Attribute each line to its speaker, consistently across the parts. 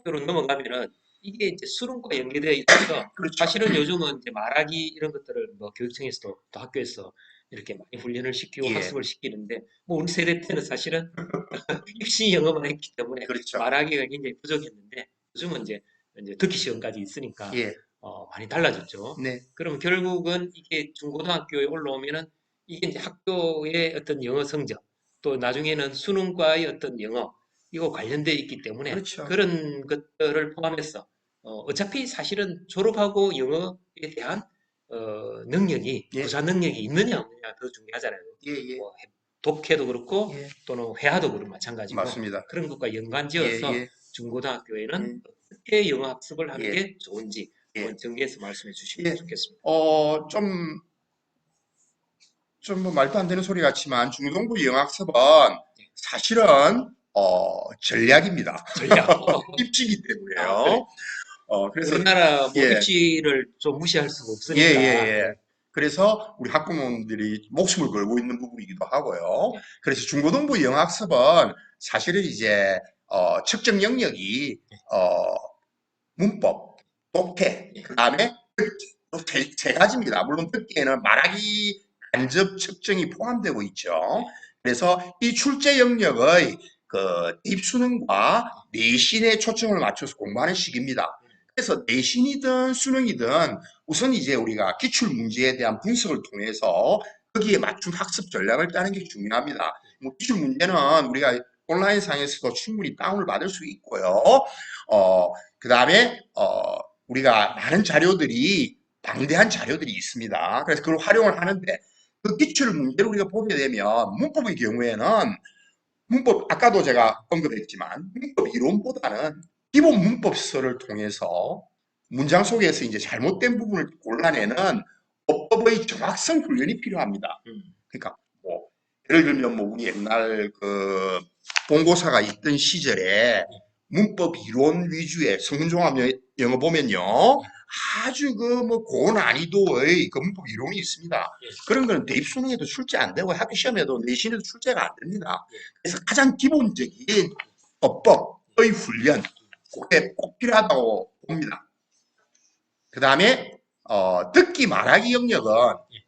Speaker 1: 중고등학교로 넘어가면은 이게 이제 수능과 연계되어 있어서
Speaker 2: 그렇죠.
Speaker 1: 사실은 요즘은 이제 말하기 이런 것들을 뭐 교육청에서도 또 학교에서 이렇게 많이 훈련을 시키고
Speaker 2: 예.
Speaker 1: 학습을 시키는데 뭐 우리 세대 때는 사실은 입시 영어만 했기 때문에
Speaker 2: 그렇죠.
Speaker 1: 말하기가 굉장히 부족했는데 요즘은 이제 이제 듣기 시험까지 있으니까
Speaker 2: 예.
Speaker 1: 어, 많이 달라졌죠.
Speaker 2: 네.
Speaker 1: 그러면 결국은 이게 중고등학교에 올라오면은 이게 이제 학교의 어떤 영어 성적 또 나중에는 수능과의 어떤 영어 이거 관련돼 있기 때문에
Speaker 2: 그렇죠.
Speaker 1: 런 것들을 포함해서 어, 어차피 사실은 졸업하고 영어에 대한 어, 능력이
Speaker 2: 예.
Speaker 1: 부사 능력이 있느냐 없느냐 더 중요하잖아요.
Speaker 2: 예, 예.
Speaker 1: 뭐 독해도 그렇고
Speaker 2: 예.
Speaker 1: 또는 회화도 그렇고 마찬가지고
Speaker 2: 맞습니다.
Speaker 1: 그런 것과
Speaker 2: 예,
Speaker 1: 연관지어서
Speaker 2: 예.
Speaker 1: 중고등학교에는
Speaker 2: 음.
Speaker 1: 어떻게 영어 학습을 하는
Speaker 2: 예.
Speaker 1: 게 좋은지
Speaker 2: 예.
Speaker 1: 한번 정리해서 말씀해 주시면
Speaker 2: 예.
Speaker 1: 좋겠습니다.
Speaker 2: 어, 좀, 좀뭐 말도 안 되는 소리 같지만 중등부 영학습은 사실은 어, 전략입니다.
Speaker 1: 전략.
Speaker 2: 입지기 때문에요.
Speaker 1: 아, 그래.
Speaker 2: 어, 그래서
Speaker 1: 우리나라 뭐
Speaker 2: 예.
Speaker 1: 입시를 좀 무시할 수가 없으니까.
Speaker 2: 예, 예, 예. 그래서 우리 학부모님들이 목숨을 걸고 있는 부분이기도 하고요.
Speaker 1: 예.
Speaker 2: 그래서 중고등부 영학습은 사실은 이제 어, 측정 영역이 어, 문법, 독해,
Speaker 1: 예.
Speaker 2: 그다음에 듣기 세 가지입니다. 물론 듣기에는 말하기 간접 측정이 포함되고 있죠. 그래서 이 출제 영역의 그 입수능과 내신에 초점을 맞춰서 공부하는 시기입니다. 그래서 내신이든 수능이든 우선 이제 우리가 기출 문제에 대한 분석을 통해서 거기에 맞춘 학습 전략을 짜는 게 중요합니다. 뭐 기출 문제는 우리가 온라인 상에서도 충분히 다운을 받을 수 있고요. 어, 그 다음에, 어, 우리가 많은 자료들이, 방대한 자료들이 있습니다. 그래서 그걸 활용을 하는데, 그 기출 문제를 우리가 보게 되면, 문법의 경우에는, 문법, 아까도 제가 언급했지만, 문법 이론보다는 기본 문법서를 통해서 문장 속에서 이제 잘못된 부분을 골라내는 어법의 정확성 훈련이 필요합니다.
Speaker 1: 음.
Speaker 2: 그러니까 뭐 예를 들면 뭐 우리 옛날 그 본고사가 있던 시절에 문법 이론 위주의 성문종합 여- 영어 보면요 아주 그 뭐 고난이도의 그 문법 이론이 있습니다.
Speaker 1: 예.
Speaker 2: 그런 거는 대입 수능에도 출제 안 되고 학교 시험에도 내신에도 출제가 안 됩니다.
Speaker 1: 예.
Speaker 2: 그래서 가장 기본적인 어법의 훈련 그게 꼭 필요하다고 봅니다. 그 다음에 어, 듣기 말하기 영역은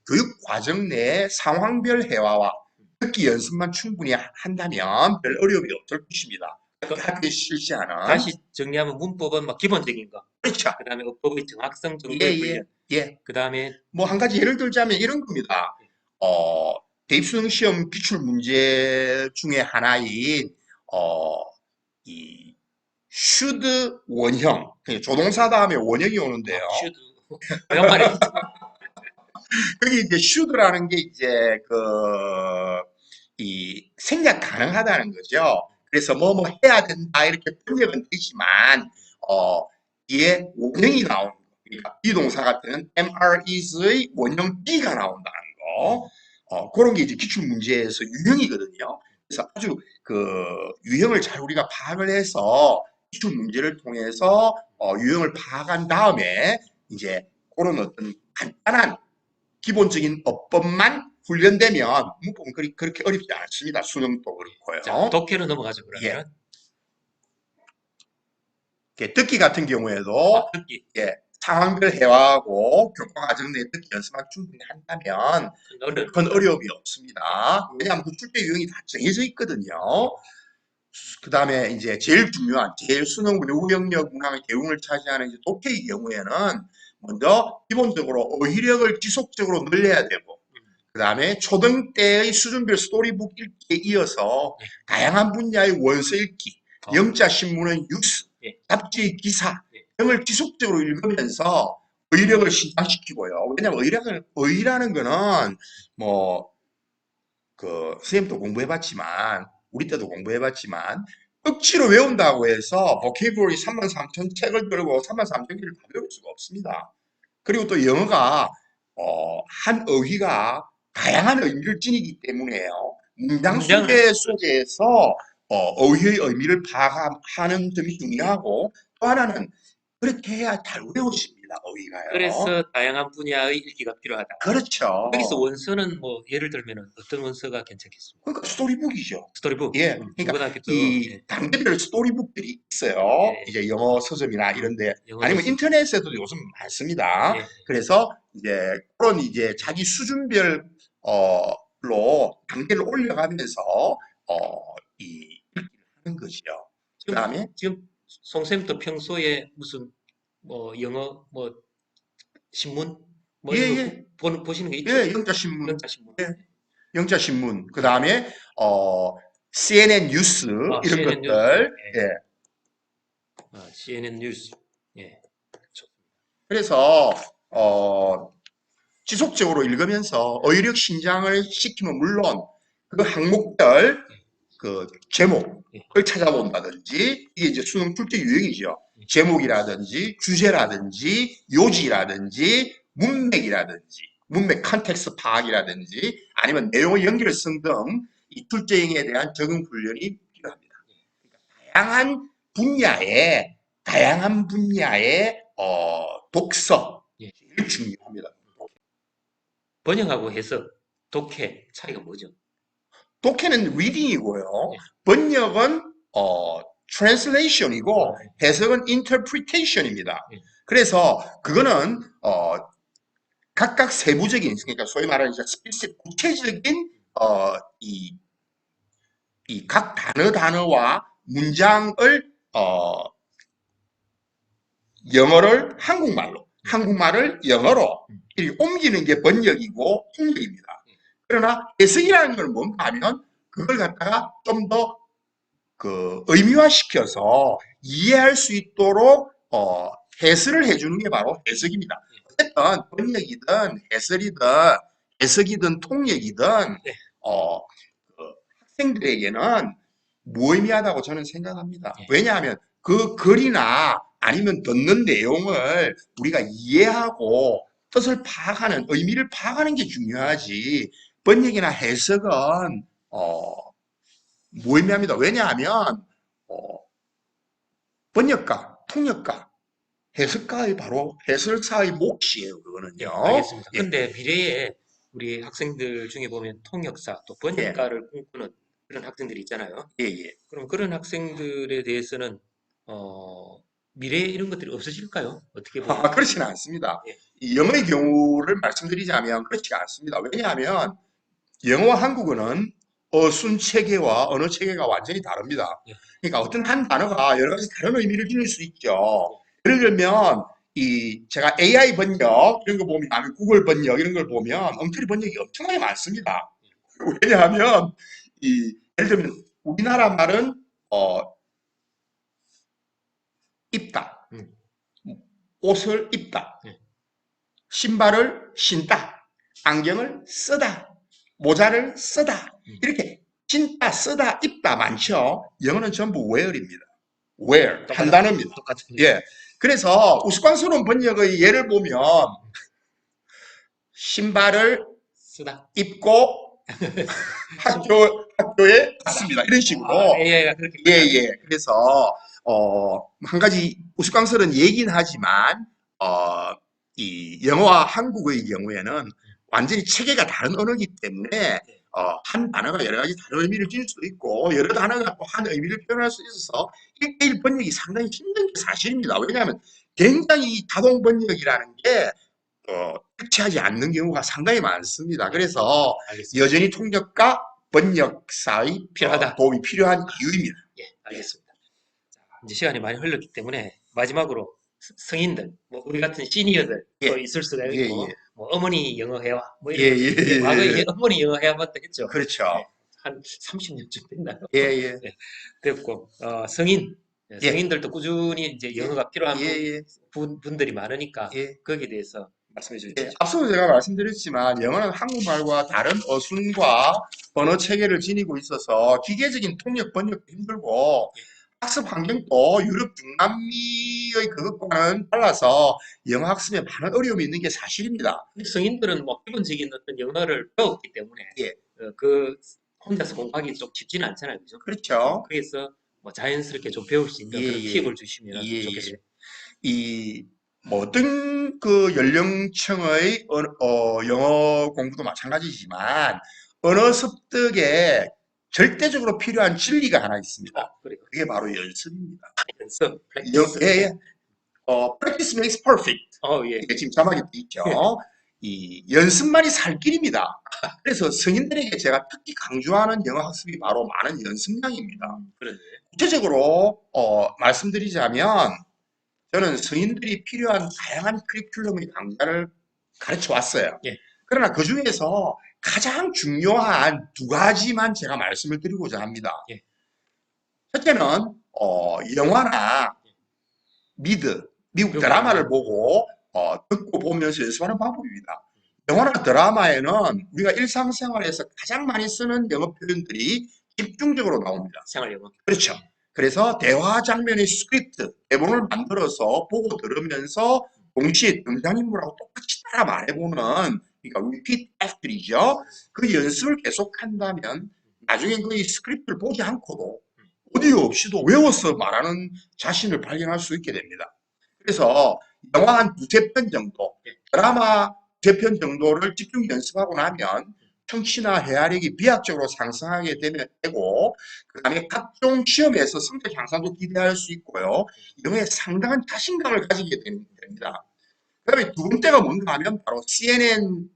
Speaker 2: 교육 과정 내 상황별 회화와 듣기 연습만 충분히 한다면 별 어려움이 없을 것입니다.
Speaker 1: 그-
Speaker 2: 학교에 실시하는
Speaker 1: 다시 정리하면 문법은 막 기본적인 거.
Speaker 2: 그렇죠.
Speaker 1: 그다음에 어법의 정확성 정도의
Speaker 2: 예, 예. 예.
Speaker 1: 그다음에
Speaker 2: 뭐 한 가지 예를 들자면 이런 겁니다. 어, 대입수능 시험 기출 문제 중에 하나인 어, 이 should 원형 그냥 조동사 다음에 원형이 오는데요.
Speaker 1: 슈드 오랜만에
Speaker 2: 거기 이제 should라는 게 이제 그 이 생략 가능하다는 거죠. 그래서 뭐뭐 해야 된다 이렇게 번역은 되지만 어 뒤에 원형이 나오는 거. 그러니까 비동사 같은 MR is의 원형 B가 나온다는 거. 어 그런 게 이제 기출 문제에서 유형이거든요. 그래서 아주 그 유형을 잘 우리가 파악을 해서 기출 문제를 통해서 어 유형을 파악한 다음에 이제 그런 어떤 간단한 기본적인 어법만 훈련되면 문법은 그리, 그렇게 어렵지 않습니다. 수능도 그렇고요.
Speaker 1: 자, 독해로 넘어가죠 그러면.
Speaker 2: 이렇게 듣기 같은 경우에도
Speaker 1: 아, 듣기.
Speaker 2: 상황별 회화하고 교과 과정 내 듣기 연습만 충분히 한다면. 그건 어려움이 없습니다. 왜냐하면 그 출제 유형이 다 정해져 있거든요. 그 다음에 이제 제일 중요한, 제일 수능 우영역 문항의 대웅을 차지하는 이제 독해의 경우에는 먼저 기본적으로 어휘력을 지속적으로 늘려야 되고, 그 다음에 초등 때의 수준별 스토리북 읽기에 이어서
Speaker 1: 예.
Speaker 2: 다양한 분야의 원서 읽기,
Speaker 1: 어.
Speaker 2: 영자 신문의 뉴스,
Speaker 1: 예.
Speaker 2: 잡지 기사
Speaker 1: 예.
Speaker 2: 등을 지속적으로 읽으면서 의력을 신장시키고요. 왜냐하면 의력을, 의라는 거는 뭐, 그, 선생님도 공부해봤지만, 우리 때도 공부해봤지만, 억지로 외운다고 해서 보케이블이 3만 3천 책을 들고 3만 3천 개를 다 외울 수가 없습니다. 그리고 또 영어가, 어, 한 어휘가 다양한 의미를 지니기 때문에요. 문장 소개 속에서 어, 어휘의 의미를 파악하는 점이 중요하고 또 하나는 그렇게 해야 잘 외워집니다. 어휘가요.
Speaker 1: 그래서 다양한 분야의 읽기가 필요하다.
Speaker 2: 그렇죠.
Speaker 1: 여기서 원서는 뭐 예를 들면 어떤 원서가 괜찮겠습니까?
Speaker 2: 그러니까 스토리북이죠.
Speaker 1: 스토리북.
Speaker 2: 예,
Speaker 1: 음,
Speaker 2: 그러니까
Speaker 1: 이때
Speaker 2: 단계별 스토리북들이 있어요.
Speaker 1: 예.
Speaker 2: 이제 영어 서점이나 이런데 아니면. 인터넷에도 요즘 많습니다.
Speaker 1: 예.
Speaker 2: 그래서 이제 그런 이제 자기 수준별 어로 단계를 올려가면서 어이 하는 것이죠.
Speaker 1: 지금,
Speaker 2: 그다음에
Speaker 1: 지금 송쌤도 평소에 무슨 뭐 영어 뭐 신문 뭐
Speaker 2: 예, 예.
Speaker 1: 보는 보시는 게 있죠?
Speaker 2: 예, 영자 신문,
Speaker 1: 영자 신문.
Speaker 2: 예. 영자 신문. 그 다음에 어 CNN 뉴스
Speaker 1: 아,
Speaker 2: 이런
Speaker 1: CNN
Speaker 2: 것들.
Speaker 1: 뉴스. 예.
Speaker 2: 예.
Speaker 1: 아, CNN 뉴스. 예.
Speaker 2: 그래서 어 지속적으로 읽으면서 어휘력 신장을 시키면 물론 그 항목별 그 제목을 찾아본다든지 이게 이제 수능 출제 유형이죠. 제목이라든지 주제라든지 요지라든지 문맥이라든지 문맥 컨텍스트 파악이라든지 아니면 내용의 연결성 등이 출제형에 대한 적응 훈련이 필요합니다. 그러니까 다양한 분야의 다양한 분야의 어, 독서
Speaker 1: 예.
Speaker 2: 제일 중요합니다.
Speaker 1: 번역하고 해석, 독해 차이가 뭐죠?
Speaker 2: 독해는 리딩이고요.
Speaker 1: 예.
Speaker 2: 번역은 어, translation이고 해석은 interpretation입니다.
Speaker 1: 예.
Speaker 2: 그래서 그거는 어, 각각 세부적인 그러니까 소위 말하는 스피시 구체적인 어, 이, 이 각 단어 단어와 문장을 어, 영어를 한국말로, 한국말을 영어로
Speaker 1: 음.
Speaker 2: 옮기는 게 번역이고 통역입니다. 그러나 해석이라는 건 뭔가 하면 그걸 갖다가 좀 더 그 의미화시켜서 이해할 수 있도록 어, 해설을 해주는 게 바로 해석입니다. 어쨌든 번역이든 해설이든 해석이든 통역이든
Speaker 1: 네.
Speaker 2: 어, 그 학생들에게는 무의미하다고 저는 생각합니다.
Speaker 1: 네.
Speaker 2: 왜냐하면 그 글이나 아니면 듣는 내용을 우리가 이해하고 뜻을 파악하는 의미를 파악하는 게 중요하지 번역이나 해석은 어, 무의미합니다. 왜냐하면 어, 번역가, 통역가, 해석가의 바로 해설사의 몫이에요.
Speaker 1: 예,
Speaker 2: 그거는요.
Speaker 1: 알겠습니다.
Speaker 2: 예.
Speaker 1: 근데 미래에 우리 학생들 중에 보면 통역사 또 번역가를 꿈꾸는 그런 학생들이 있잖아요.
Speaker 2: 예, 예.
Speaker 1: 그럼 그런 학생들에 대해서는 어, 미래에 이런 것들이 없어질까요? 어떻게 보면
Speaker 2: 아, 그렇지는 않습니다.
Speaker 1: 예.
Speaker 2: 이 영어의 경우를 말씀드리자면 그렇지가 않습니다. 왜냐하면 영어와 한국어는 어순 체계와 언어 체계가 완전히 다릅니다.
Speaker 1: 예.
Speaker 2: 그러니까 어떤 한 단어가 여러 가지 다른 의미를 지닐 수 있죠. 예를 들면 이 제가 AI 번역 이런 거 보면 아니면 구글 번역 이런 걸 보면 엉터리 번역이 엄청나게 많습니다. 왜냐하면 이 예를 들면 우리나라 말은 어 입다,
Speaker 1: 음.
Speaker 2: 옷을 입다,
Speaker 1: 예.
Speaker 2: 신발을 신다, 안경을 쓰다, 모자를 쓰다
Speaker 1: 음.
Speaker 2: 이렇게 신다, 쓰다, 입다 많죠. 영어는 전부 wear입니다. wear 한 단어입니다.
Speaker 1: 똑같은
Speaker 2: 예. 그래서 우스꽝스러운 번역의 예를 보면 신발을
Speaker 1: 쓰다.
Speaker 2: 입고 학교 학교에 갔습니다. 이런 식으로
Speaker 1: 아, AI가 그렇게
Speaker 2: 예, 예. 그래서, 어, 한 가지 우스꽝스러운 얘기는 하지만, 어, 이 영어와 한국어의 경우에는 완전히 체계가 다른 언어이기 때문에, 어, 한 단어가 여러 가지 다른 의미를 지닐 수도 있고, 여러 단어가 또한 의미를 표현할 수 있어서, 1대1 번역이 상당히 힘든 게 사실입니다. 왜냐하면 굉장히 다동 번역이라는 게, 어, 일치하지 않는 경우가 상당히 많습니다. 그래서
Speaker 1: 알겠습니다.
Speaker 2: 여전히 통역과 번역사의
Speaker 1: 필요하다.
Speaker 2: 어, 도움이 필요한 이유입니다.
Speaker 1: 예, 알겠습니다. 자, 이제 시간이 많이 흘렀기 때문에 마지막으로 스- 성인들, 뭐 우리 같은 시니어들
Speaker 2: 예.
Speaker 1: 또 있을 수가
Speaker 2: 예,
Speaker 1: 있고,
Speaker 2: 예.
Speaker 1: 뭐 어머니 영어 해와, 뭐
Speaker 2: 예,
Speaker 1: 이런
Speaker 2: 예,
Speaker 1: 예,
Speaker 2: 예,
Speaker 1: 과거에
Speaker 2: 예.
Speaker 1: 어머니 영어 해와봤다 했죠.
Speaker 2: 그렇죠.
Speaker 1: 한 30년쯤 됐나요?
Speaker 2: 예, 예.
Speaker 1: 됐고 어, 성인 예,
Speaker 2: 예.
Speaker 1: 성인들도 꾸준히 이제 영어가 필요한
Speaker 2: 예, 예.
Speaker 1: 분, 분들이 많으니까
Speaker 2: 예.
Speaker 1: 거기에 대해서 말씀해 주시죠.
Speaker 2: 예, 앞서 제가 말씀드렸지만 영어는 한국말과 다른 어순과 언어 체계를 지니고 있어서 기계적인 통역 번역도 힘들고 학습 환경도 유럽 중남미의 그것과는 달라서 영어 학습에 많은 어려움이 있는 게 사실입니다.
Speaker 1: 성인들은 뭐 기본적인 어떤 영어를 배웠기 때문에
Speaker 2: 예.
Speaker 1: 어, 그 혼자서 공부하기 좀 쉽지는 않잖아요, 그죠?
Speaker 2: 그렇죠.
Speaker 1: 그래서 뭐 자연스럽게 좀 배울 수 있는
Speaker 2: 예,
Speaker 1: 그런
Speaker 2: 예.
Speaker 1: 팁을 주시면
Speaker 2: 예, 예.
Speaker 1: 좋겠어요.
Speaker 2: 이 모든 그 연령층의 어, 어, 영어 공부도 마찬가지지만 언어 습득에 절대적으로 필요한 진리가 하나 있습니다.
Speaker 1: 아,
Speaker 2: 그게 바로 연습입니다.
Speaker 1: 연습.
Speaker 2: 예, 예. 어, practice makes perfect.
Speaker 1: 어, 예.
Speaker 2: 이게 지금 자막에 있죠. 이 연습만이 살 길입니다. 그래서 성인들에게 제가 특히 강조하는 영어 학습이 바로 많은 연습량입니다.
Speaker 1: 그러네.
Speaker 2: 구체적으로 어, 말씀드리자면 저는 성인들이 필요한 다양한 커리큘럼의 강좌를 가르쳐 왔어요.
Speaker 1: 예.
Speaker 2: 그러나 그 중에서 가장 중요한 두 가지만 제가 말씀을 드리고자 합니다.
Speaker 1: 예.
Speaker 2: 첫째는 어, 영화나 미드,
Speaker 1: 미국
Speaker 2: 드라마를 보고 어, 듣고 보면서 연습하는 방법입니다. 영화나 드라마에는 우리가 일상생활에서 가장 많이 쓰는 영어 표현들이 집중적으로 나옵니다.
Speaker 1: 생활 영어.
Speaker 2: 그렇죠. 그래서 대화 장면의 스크립트, 대본을 만들어서 보고 들으면서 동시에 등장인물하고 똑같이 따라 말해보는 그러니까 repeat after이죠. 그 연습을 계속한다면 나중에 그 스크립트를 보지 않고도 오디오 없이도 외워서 말하는 자신을 발견할 수 있게 됩니다. 그래서 영화 한 두세 편 정도, 드라마 두편 정도를 집중 연습하고 나면 청취나 헤아력이 비약적으로 상승하게 되고 그 다음에 각종 시험에서 성적 향상도 기대할 수 있고요. 영어에 상당한 자신감을 가지게 됩- 됩니다. 그 다음에 두 번째가 뭔가 하면 바로 CNN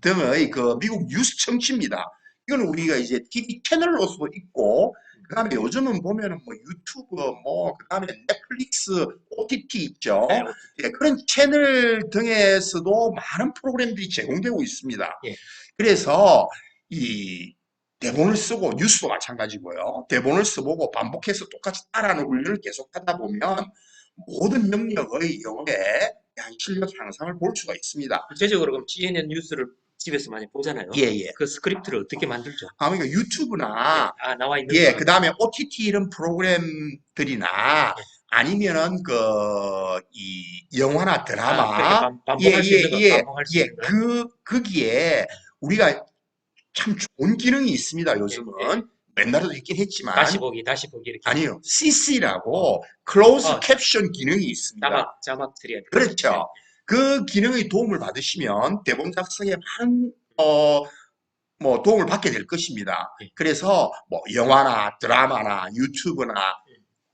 Speaker 2: 등의 그 미국 뉴스 청취입니다. 이거는 우리가 이제 TV 채널로서도 있고 그 다음에 요즘은 보면은 뭐 유튜브 뭐 그 다음에 넷플릭스 OTT 있죠.
Speaker 1: 네,
Speaker 2: 예, 그런 채널 등에서도 많은 프로그램들이 제공되고 있습니다.
Speaker 1: 예.
Speaker 2: 그래서 이 대본을 쓰고 뉴스도 마찬가지고요. 대본을 써보고 반복해서 똑같이 따라하는 훈련을 계속하다 보면 모든 영역의 영어에 대한 실력 향상을 볼 수가 있습니다.
Speaker 1: 구체적으로 그럼 CNN 뉴스를 집에서 많이 보잖아요.
Speaker 2: 예, 예.
Speaker 1: 그 스크립트를 어떻게 만들죠?
Speaker 2: 아, 그러니까 유튜브나
Speaker 1: 아, 나와 있는
Speaker 2: 예, 그 다음에 OTT 이런 프로그램들이나
Speaker 1: 예.
Speaker 2: 아니면은 그, 이 영화나 드라마,
Speaker 1: 아, 반- 거,
Speaker 2: 예, 예,
Speaker 1: 있는 거.
Speaker 2: 그, 거기에 우리가 참 좋은 기능이 있습니다, 요즘은.
Speaker 1: 예,
Speaker 2: 옛날에도 있긴 했지만.
Speaker 1: 다시 보기, 다시 보기 이렇게
Speaker 2: 아니요, CC라고 클로즈
Speaker 1: 어.
Speaker 2: 캡션 기능이 있습니다.
Speaker 1: 자막 자막 처리해야 돼요.
Speaker 2: 그렇죠. 그 기능의 도움을 받으시면 대본 작성에 많은 어, 뭐 도움을 받게 될 것입니다.
Speaker 1: 예.
Speaker 2: 그래서 뭐 영화나 드라마나 유튜브나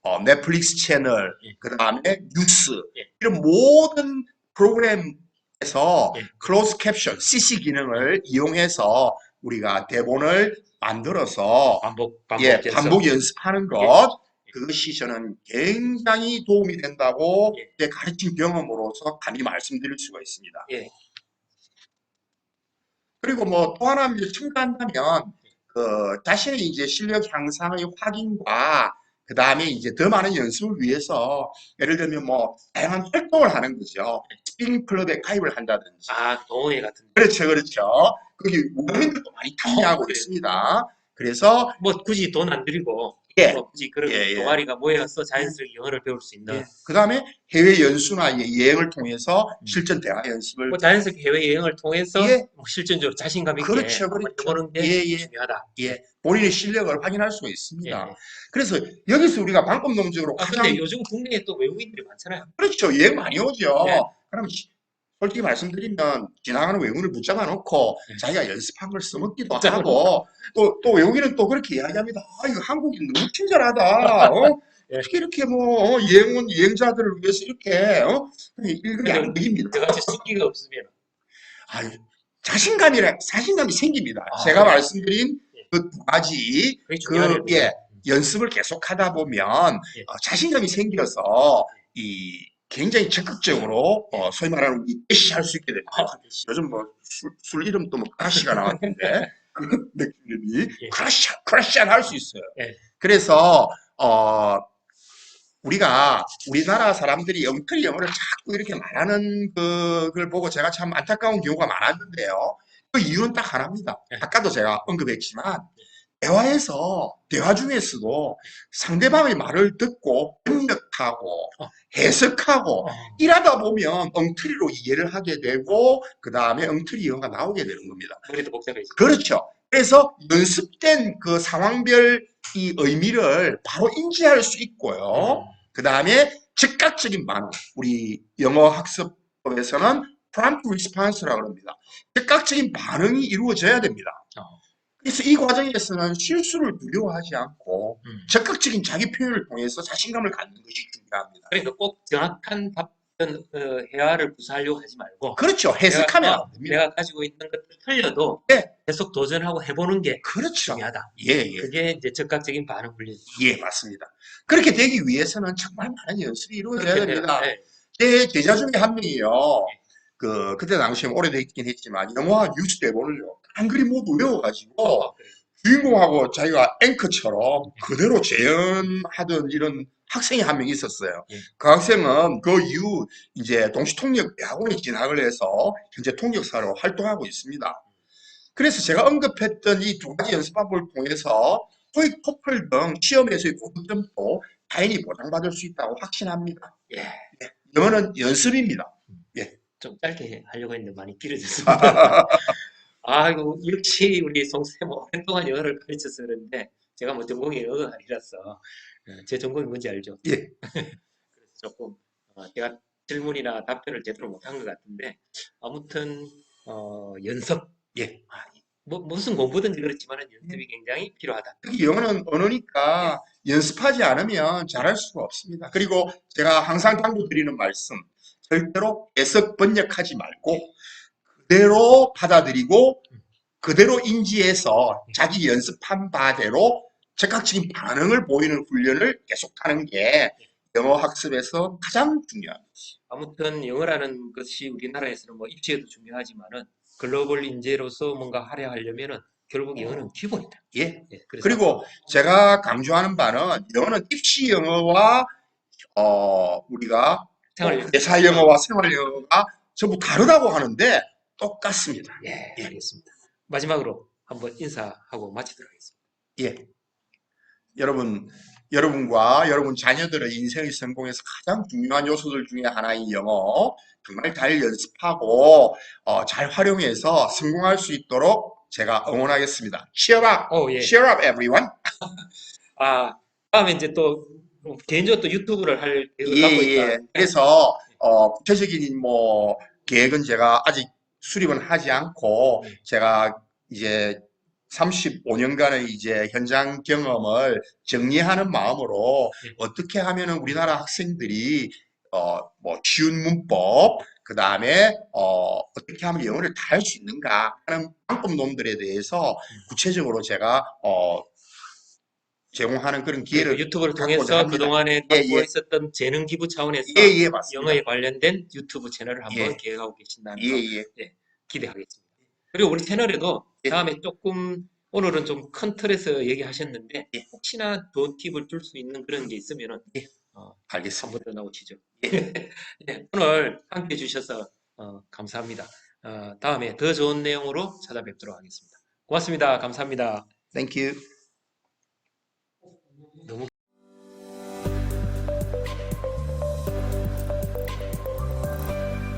Speaker 2: 어, 넷플릭스 채널,
Speaker 1: 예.
Speaker 2: 그 다음에 뉴스
Speaker 1: 예.
Speaker 2: 이런 모든 프로그램에서
Speaker 1: 예.
Speaker 2: 클로즈 캡션 CC 기능을 이용해서 우리가 대본을 만들어서
Speaker 1: 반복 반복
Speaker 2: 예,
Speaker 1: 연습.
Speaker 2: 반복 연습하는 것 그것이 저는 굉장히 도움이 된다고
Speaker 1: 예.
Speaker 2: 제 가르친 경험으로서 감히 말씀드릴 수가 있습니다.
Speaker 1: 예.
Speaker 2: 그리고 뭐 또 하나 이제 첨가한다면 그 자신의 이제 실력 향상의 확인과 그 다음에 이제 더 많은 연습을 위해서 예를 들면 뭐 다양한 활동을 하는 거죠. 스피닝 클럽에 가입을 한다든지.
Speaker 1: 아, 동호회 같은
Speaker 2: 그렇죠, 그렇죠. 거기 우리민들도 많이 참여하고
Speaker 1: 어, 그래요.
Speaker 2: 있습니다. 그래서
Speaker 1: 뭐 굳이 돈 안 들이고
Speaker 2: 예.
Speaker 1: 뭐 굳이 그런
Speaker 2: 예, 예.
Speaker 1: 동아리가 모여서 자연스럽게 영어를 배울 수 있는
Speaker 2: 그 다음에 해외 연수나 예- 여행을 통해서
Speaker 1: 음.
Speaker 2: 실전 대화 연습을
Speaker 1: 뭐 자연스럽게 해외 여행을 통해서
Speaker 2: 예.
Speaker 1: 뭐 실전적으로 자신감 있게
Speaker 2: 그렇죠, 그렇죠.
Speaker 1: 해보는 게
Speaker 2: 예, 예.
Speaker 1: 중요하다.
Speaker 2: 예, 본인의 실력을 확인할 수가
Speaker 1: 예.
Speaker 2: 있습니다. 그래서 여기서 우리가 방법론적으로
Speaker 1: 아,
Speaker 2: 가장
Speaker 1: 근데 요즘 국내에 또 외국인들이 많잖아요.
Speaker 2: 그렇죠. 여행 많이 오죠.
Speaker 1: 예.
Speaker 2: 그럼 시- 솔직히 말씀드리면 지나가는 외국인을 붙잡아 놓고
Speaker 1: 예.
Speaker 2: 자기가 연습한 걸 써먹기도 하고 또, 또 외국인은 또 그렇게 이야기합니다. 아, 이거 한국인 너무 친절하다. 어?
Speaker 1: 예.
Speaker 2: 어떻게 이렇게 뭐 어, 여행 온 여행자들을 위해서 이렇게 어? 일글이 안 보입니다.
Speaker 1: 저같이 숙기가 없으면
Speaker 2: 아유, 자신감이라 자신감이 생깁니다.
Speaker 1: 아,
Speaker 2: 제가
Speaker 1: 네.
Speaker 2: 말씀드린
Speaker 1: 예.
Speaker 2: 그두 가지
Speaker 1: 그게
Speaker 2: 그. 예, 연습을 계속하다 보면
Speaker 1: 예.
Speaker 2: 어, 자신감이 생겨서 이 굉장히 적극적으로 어, 소위 말하는 이 대시할 수 있게 됩니다.
Speaker 1: 아,
Speaker 2: 요즘 뭐 술, 술 이름도 뭐 크라시가 나왔는데 그 맥주 이름이
Speaker 1: 예.
Speaker 2: 크라시 크라시안 할수 있어요.
Speaker 1: 예.
Speaker 2: 그래서 어 우리가 우리나라 사람들이 엉터리 영어를 자꾸 이렇게 말하는 그- 그걸 보고 제가 참 안타까운 경우가 많았는데요. 그 이유는 딱 하나입니다.
Speaker 1: 예.
Speaker 2: 아까도 제가 언급했지만 대화에서 대화 중에서도 상대방의 말을 듣고 번역하고
Speaker 1: 어.
Speaker 2: 해석하고
Speaker 1: 어,
Speaker 2: 일하다 보면 엉터리로 이해를 하게 되고 그 다음에 엉터리 영어가 나오게 되는 겁니다. 그렇죠. 그래서 연습된 그 상황별 이 의미를 바로 인지할 수 있고요. 그 다음에 즉각적인 반응. 우리 영어 학습법에서는 prompt response라고 합니다. 즉각적인 반응이 이루어져야 됩니다.
Speaker 1: 어.
Speaker 2: 그래서 이 과정에서는 실수를 두려워하지 않고
Speaker 1: 음.
Speaker 2: 적극적인 자기 표현을 통해서 자신감을 갖는 것이 중요합니다.
Speaker 1: 그러니까 꼭 정확한 답변 어, 회화를 구사하려고 하지 말고
Speaker 2: 그렇죠. 해석하면
Speaker 1: 내가,
Speaker 2: 안 됩니다.
Speaker 1: 내가 가지고 있는 것들 틀려도
Speaker 2: 네.
Speaker 1: 계속 도전하고 해보는 게
Speaker 2: 그렇죠.
Speaker 1: 중요하다.
Speaker 2: 예, 예.
Speaker 1: 그게 이제 적극적인 반응 훈련.
Speaker 2: 예, 맞습니다. 그렇게 되기 위해서는 정말 많은 연습이 이루어져야 됩니다.
Speaker 1: 네.
Speaker 2: 제 제자 중에 한 명이요. 그, 그때 당시에 오래됐긴 했지만, 영화 뉴스 대본을요. 한 그림 모두 외워가지고,
Speaker 1: 어.
Speaker 2: 주인공하고 자기가 앵커처럼 그대로 재연하던 이런 학생이 한 명 있었어요.
Speaker 1: 예.
Speaker 2: 그 학생은 그 이후 이제 동시통역 대학원에 진학을 해서 현재 통역사로 활동하고 있습니다. 그래서 제가 언급했던 이 두 가지 연습법을 통해서 토익, 토플 등 시험에서의 고득점도 다행히 보장받을 수 있다고 확신합니다.
Speaker 1: 예.
Speaker 2: 영어는 연습입니다.
Speaker 1: 좀 짧게 하려고 했는데 많이 길어졌습니다. 아이고, 역시 우리 송쌤 오랫동안 영어를 가르쳐서 그런데 제가 뭐 전공이 영어가 아니라서 어, 제 전공이 뭔지 알죠?
Speaker 2: 예.
Speaker 1: 그래서 조금 어, 제가 질문이나 답변을 제대로 못한 것 같은데 아무튼 어, 연습
Speaker 2: 예.
Speaker 1: 아, 뭐, 무슨 공부든지 그렇지만 연습이 굉장히 필요하다.
Speaker 2: 특히 영어는 언어니까 연습하지 않으면 잘할 수가 없습니다. 그리고 제가 항상 강조드리는 말씀, 절대로 해석 번역하지 말고 그대로 받아들이고 그대로 인지해서 자기 연습한 바대로 즉각적인 반응을 보이는 훈련을 계속하는 게 영어 학습에서 가장 중요합니다.
Speaker 1: 아무튼 영어라는 것이 우리나라에서는 뭐 입시에도 중요하지만은 글로벌 인재로서 뭔가 활약하려면은 결국 영어는 기본이다.
Speaker 2: 예.
Speaker 1: 예,
Speaker 2: 그리고 제가 강조하는 바는 영어는 입시 영어와 어, 우리가
Speaker 1: 생활
Speaker 2: 영어와 생활 영어가 전부 다르다고 하는데 똑같습니다.
Speaker 1: 예,
Speaker 2: 예.
Speaker 1: 알겠습니다. 마지막으로 한번 인사하고 마치도록 하겠습니다.
Speaker 2: 예. 여러분, 여러분과 여러분 자녀들의 인생의 성공에서 가장 중요한 요소들 중에 하나인 영어 정말 잘 연습하고 어, 잘 활용해서 성공할 수 있도록 제가 응원하겠습니다. Cheer up,
Speaker 1: 오, 예.
Speaker 2: cheer up, everyone.
Speaker 1: 아, 다음에 이제 또 어, 개인적으로 또 유튜브를 할 계획을
Speaker 2: 예,
Speaker 1: 갖고
Speaker 2: 예.
Speaker 1: 있다.
Speaker 2: 그래서 어, 구체적인 뭐 계획은 제가 아직 수립은 하지 않고
Speaker 1: 네.
Speaker 2: 제가 이제 35년간의 이제 현장 경험을 정리하는 마음으로
Speaker 1: 네.
Speaker 2: 어떻게 하면은 우리나라 학생들이 어, 뭐 쉬운 문법, 그 다음에 어, 어떻게 하면 영어를 다 할 수 있는가 하는 방법 론들에 대해서
Speaker 1: 음.
Speaker 2: 구체적으로 제가 어, 제공하는 그런 기회를
Speaker 1: 그리고 유튜브를
Speaker 2: 갖고자
Speaker 1: 통해서. 그동안에
Speaker 2: 예,
Speaker 1: 갖고
Speaker 2: 예.
Speaker 1: 있었던 재능 기부 차원에서
Speaker 2: 예, 예.
Speaker 1: 영어에 관련된 유튜브 채널을 한번
Speaker 2: 예.
Speaker 1: 계획하고 계신다는
Speaker 2: 예,
Speaker 1: 거
Speaker 2: 예.
Speaker 1: 기대하겠습니다. 그리고 우리 채널에도
Speaker 2: 예.
Speaker 1: 다음에 조금 오늘은 좀 큰 틀에서 얘기하셨는데
Speaker 2: 예.
Speaker 1: 혹시나 좋은 팁을 줄 수 있는 그런 게 있으면은
Speaker 2: 알겠습니다.
Speaker 1: 한번 더 나오시죠.
Speaker 2: 예.
Speaker 1: 네, 오늘 함께 해 주셔서 어, 감사합니다. 어, 다음에 더 좋은 내용으로 찾아뵙도록 하겠습니다. 고맙습니다. 감사합니다.
Speaker 2: Thank you.